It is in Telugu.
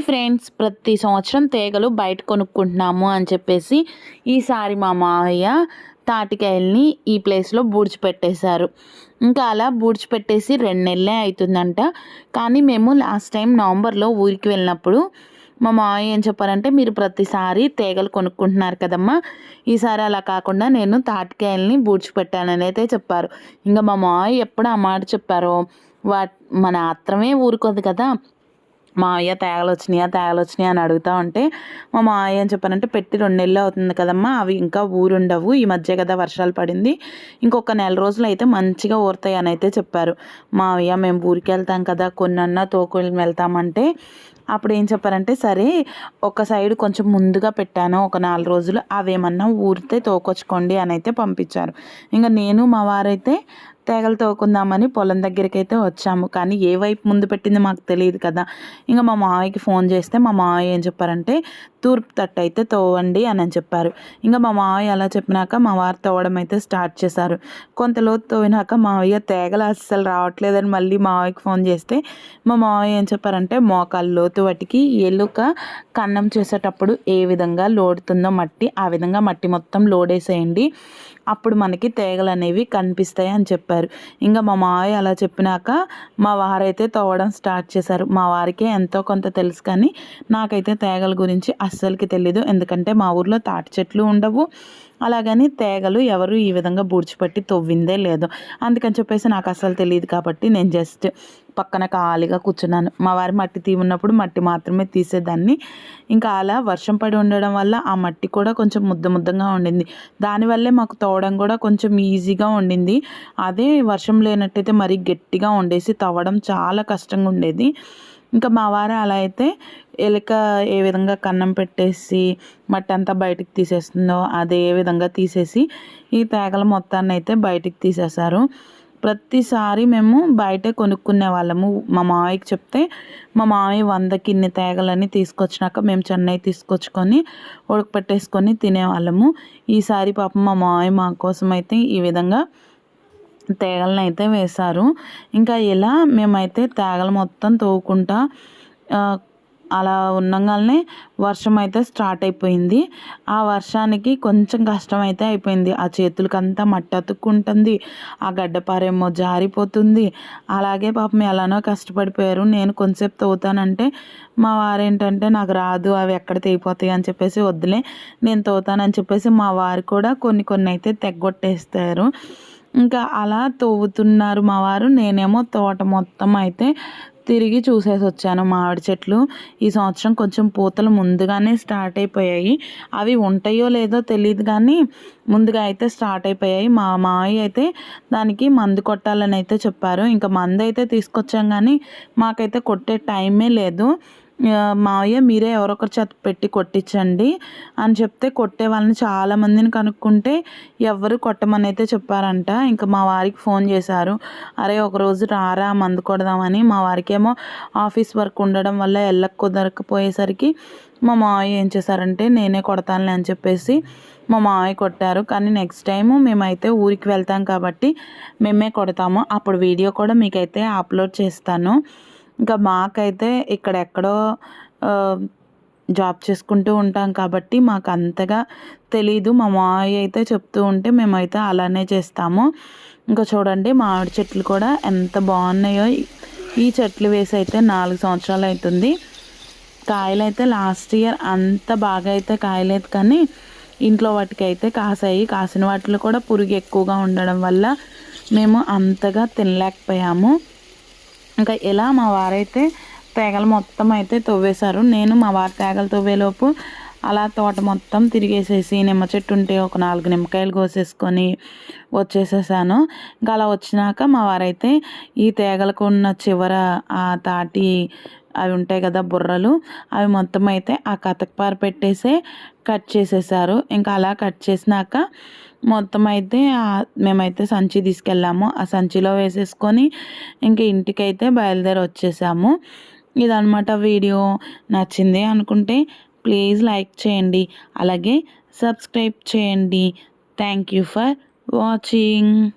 ఏంటి ఫ్రెండ్స్ ప్రతి సంవత్సరం తీగలు బయట కొనుక్కుంటున్నాము అని చెప్పేసి ఈసారి మా మావయ్య తాటికాయల్ని ఈ ప్లేస్లో బూడ్చిపెట్టేశారు ఇంకా అలా బూడ్చిపెట్టేసి రెండు నెలలే అవుతుందంట. కానీ మేము లాస్ట్ టైం నవంబర్లో ఊరికి వెళ్ళినప్పుడు మా మావయ్య ఏం చెప్పారంటే మీరు ప్రతిసారి తీగలు కొనుక్కుంటున్నారు కదమ్మా. ఈసారి అలా కాకుండా నేను తాటికాయల్ని బూడ్చిపెట్టానని అయితే చెప్పారు. ఇంకా మా మావయ్య ఎప్పుడు ఆ మాట చెప్పారో వా మన ఆత్రమే ఊరుకోదు కదా. మా అయ్య తేగలు వచ్చినాయా తేగలు వచ్చినాయా అని అడుగుతా ఉంటే మా మావయ్య అని చెప్పానంటే పెట్టి రెండు నెలలు అవుతుంది కదమ్మా అవి ఇంకా ఊరుండవు ఈ మధ్య కదా వర్షాలు పడింది ఇంకొక నెల రోజులు అయితే మంచిగా ఊరుతాయి అని అయితే చెప్పారు. మా అయ్య మేము ఊరికి వెళ్తాం కదా కొన్నన్నా తోకొని వెళ్తామంటే అప్పుడు ఏం చెప్పారంటే సరే ఒక సైడ్ కొంచెం ముందుగా పెట్టాను ఒక నాలుగు రోజులు అవేమన్నా ఊరితే తోకొచ్చుకోండి అని అయితే పంపించారు. ఇంకా నేను మా వారైతే తేగలు తోకుందామని పొలం దగ్గరికి అయితే వచ్చాము. కానీ ఏ వైపు ముందు పెట్టింది మాకు తెలియదు కదా. ఇంకా మా మావయ్యకి ఫోన్ చేస్తే మా మావయ్య ఏం చెప్పారంటే తూర్పు తట్టు అయితే తోవండి అని అని చెప్పారు. ఇంకా మా మావయ్య అలా చెప్పినాక మా వారు తోవడం అయితే స్టార్ట్ చేశారు. కొంతలోతు తోవినాక మావయ్య తేగలు అస్సలు రావట్లేదని మళ్ళీ మావయ్యకి ఫోన్ చేస్తే మా మావయ్య ఏం చెప్పారంటే మోకాలు లోతు వాటికి ఎలుక కన్నం చేసేటప్పుడు ఏ విధంగా లోడుతుందో మట్టి ఆ విధంగా మట్టి మొత్తం లోడేసేయండి. అప్పుడు మనకి తేగలు అనేవి కనిపిస్తాయి అని చెప్పారు. ఇంకా మా మావయ్య అలా చెప్పినాక మా వారైతే తోవడం స్టార్ట్ చేశారు. మా వారికి ఎంతో కొంత తెలుసు కానీ నాకైతే తేగల గురించి అస్సలకి తెలీదు. ఎందుకంటే మా ఊర్లో తాటి చెట్లు ఉండవు. అలాగని తేగలు ఎవరు ఈ విధంగా బూడ్చిపట్టి తవ్విందే లేదు. అందుకని చెప్పేసి నాకు అసలు తెలియదు కాబట్టి నేను జస్ట్ పక్కన ఖాళీగా కూర్చున్నాను. మా వారి మట్టి తీవున్నప్పుడు మట్టి మాత్రమే తీసేదాన్ని. ఇంకా అలా వర్షం పడి ఉండడం వల్ల ఆ మట్టి కూడా కొంచెం ముద్ద ముద్దంగా ఉండింది. దానివల్లే మాకు తవ్వడం కూడా కొంచెం ఈజీగా ఉండింది. అదే వర్షం లేనట్టయితే మరీ గట్టిగా ఉండేసి తవ్వడం చాలా కష్టంగా ఉండేది. ఇంకా మా వారు అలా అయితే ఎలుక ఏ విధంగా కన్నం పెట్టేసి మట్టి అంతా బయటికి తీసేస్తుందో అదే విధంగా తీసేసి ఈ తేగల మొత్తాన్ని అయితే బయటికి తీసేశారు. ప్రతిసారి మేము బయటే కొనుక్కునే వాళ్ళము. మా మావయ్యకి చెప్తే మా మావయ్య వందకి ఇన్ని తేగలని తీసుకొచ్చినాక మేము చెన్నై తీసుకొచ్చుకొని ఉడకపెట్టేసుకొని తినేవాళ్ళము ఈసారి పాపం మా మావయ్య మా కోసం అయితే ఈ విధంగా తేగలను అయితే వేశారు. ఇంకా ఇలా మేమైతే తేగలు మొత్తం తోవుకుంటా అలా ఉండగానే వర్షం అయితే స్టార్ట్ అయిపోయింది. ఆ వర్షానికి కొంచెం కష్టం అయితే అయిపోయింది. ఆ చేతులకంతా మట్టి అతుక్కుంటుంది. ఆ గడ్డపారేమో జారిపోతుంది. అలాగే పాపం ఎలానో కష్టపడిపోయారు. నేను కొంచెంసేపు తవ్వుతానంటే మా వారేంటంటే నాకు రాదు అవి ఎక్కడ తెగిపోతాయి అని చెప్పేసి వద్దులే. నేను తవ్వుతానని చెప్పేసి మా వారు కూడా కొన్ని కొన్ని అయితే తెగ్గొట్టేస్తారు ఇంకా అలా తవ్వుతున్నారు మా వారు. నేనేమో తోట మొత్తం అయితే తిరిగి చూసేసి వచ్చాను మామిడి చెట్లు. ఈ సంవత్సరం కొంచెం పూతలు ముందుగానే స్టార్ట్ అయిపోయాయి. అవి ఉంటాయో లేదో తెలియదు కానీ ముందుగా అయితే స్టార్ట్ అయిపోయాయి. మా మావయ్య అయితే దానికి మందు కొట్టాలని అయితే చెప్పారు. ఇంకా మందు అయితే తీసుకొచ్చాం కానీ మాకైతే కొట్టే టైమే లేదు. మావయ్య మీరే ఎవరొకరు చేత పెట్టి కొట్టించండి అని చెప్తే కొట్టే వాళ్ళని చాలామందిని కనుక్కుంటే ఎవరు కొట్టమని అయితే చెప్పారంట. ఇంకా మా వారికి ఫోన్ చేశారు. అరే ఒకరోజు రారా మందు కొడదామని. మా వారికేమో ఆఫీస్ వర్క్ ఉండడం వల్ల ఎల్లకు కుదరకపోయేసరికి మా మావయ్య ఏం చేశారంటే నేనే కొడతానులే అని చెప్పేసి మా మావయ్య కొట్టారు. కానీ నెక్స్ట్ టైము మేమైతే ఊరికి వెళ్తాం కాబట్టి మేమే కొడతాము. అప్పుడు వీడియో కూడా మీకైతే అప్లోడ్ చేస్తాను. ఇంకా మాకైతే ఇక్కడెక్కడో జాబ్ చేసుకుంటూ ఉంటాం కాబట్టి మాకు అంతగా తెలీదు. మా మావయ్య అయితే చెప్తూ ఉంటే మేమైతే అలానే చేస్తాము. ఇంకా చూడండి మామిడి చెట్లు కూడా ఎంత బాగున్నాయో. ఈ చెట్లు వేసి అయితే నాలుగు సంవత్సరాలు అవుతుంది కాయలు అయితే లాస్ట్ ఇయర్ అంత బాగా అయితే కాయలేదు కానీ ఇంట్లో వాటికి అయితే కాసాయి. కాసిన వాటిలో కూడా పురుగు ఎక్కువగా ఉండడం వల్ల మేము అంతగా తినలేకపోయాము. ఇంకా ఇలా మా వారైతే తేగలు మొత్తం అయితే తవ్వేశారు. నేను మా వారి తేగలు తవ్వేలోపు అలా తోట మొత్తం తిరిగేసేసి నిమ్మ చెట్టు ఉంటే ఒక నాలుగు నిమ్మకాయలు కోసేసుకొని వచ్చేసేసాను. ఇంకా అలా వచ్చినాక మా వారైతే ఈ తేగలకు ఉన్న చివర ఆ తాటి అవి ఉంటాయి కదా బుర్రలు అవి మొత్తం అయితే ఆ కథకపార పెట్టేసే కట్ చేసేసారు. ఇంకా అలా కట్ చేసినాక మొత్తం అయితే మేమైతే సంచి తీసుకెళ్ళాము. ఆ సంచిలో వేసేసుకొని ఇంక ఇంటికైతే బయలుదేరి వచ్చేసాము. ఇదనమాట వీడియో. నచ్చింది అనుకుంటే ప్లీజ్ లైక్ చేయండి. అలాగే సబ్స్క్రైబ్ చేయండి. Thank you for watching.